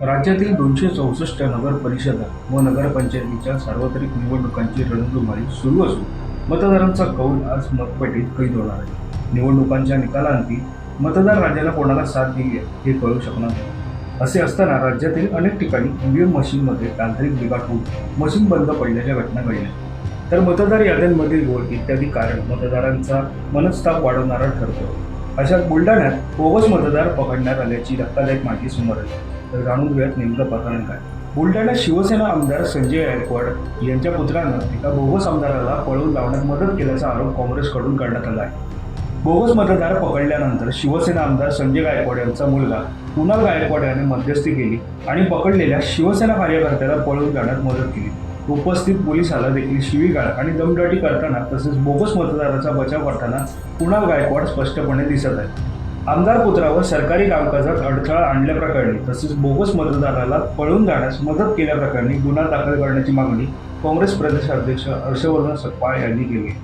राज्यातील दोनशे चौसष्ट नगर परिषदा व नगरपंचायतीच्या सार्वत्रिक निवडणुकांची रणधुमाळी सुरू असून मतदारांचा कौल आज मतपेटीत कैद होणार आहे. निवडणुकांच्या निकालांती मतदार राज्याला कोणाला साथ दिली आहे हे कळू शकणार नाही. असे असताना राज्यातील अनेक ठिकाणी ईव्हीएम मशीनमध्ये तांत्रिक बिघाड होऊन मशीन बंद पडल्याच्या घटना घडल्या. तर मतदार याद्यांमधील घोळ इत्यादी कारण मतदारांचा मनस्ताप वाढवणारा ठरतो. अशा बुलढाण्यात बोगस मतदार पकडण्यात आल्याची धक्कादायक माहिती समोर आली. तर जाणून घेऊयात नेमकं प्रकरण काय. बुलढाण्यात शिवसेना आमदार संजय गायकवाड यांच्या पुत्रानं एका बोगस आमदाराला पळवून लावण्यात मदत केल्याचा आरोप काँग्रेसकडून करण्यात आला आहे. बोगस मतदार पकडल्यानंतर शिवसेना आमदार संजय गायकवाड यांचा मुलगा कुणाल गायकवाड याने मध्यस्थी केली आणि पकडलेल्या शिवसेना कार्यकर्त्याला पळवून जाण्यात मदत केली. उपस्थित पोलिसाला देखील शिवीगाळ आणि दमदाटी करताना तसेच बोगस मतदाराचा बचाव करताना कुणाल गायकवाड स्पष्टपणे दिसत आहे आमदार पुत्रावर सरकारी कामकाजात अडथळा आणल्याप्रकरणी तसेच बोगस मतदाराला पळून जाण्यास मदत केल्याप्रकरणी गुन्हा दाखल करण्याची मागणी काँग्रेस प्रदेशाध्यक्ष हर्षवर्धन सकपाळ यांनी केली.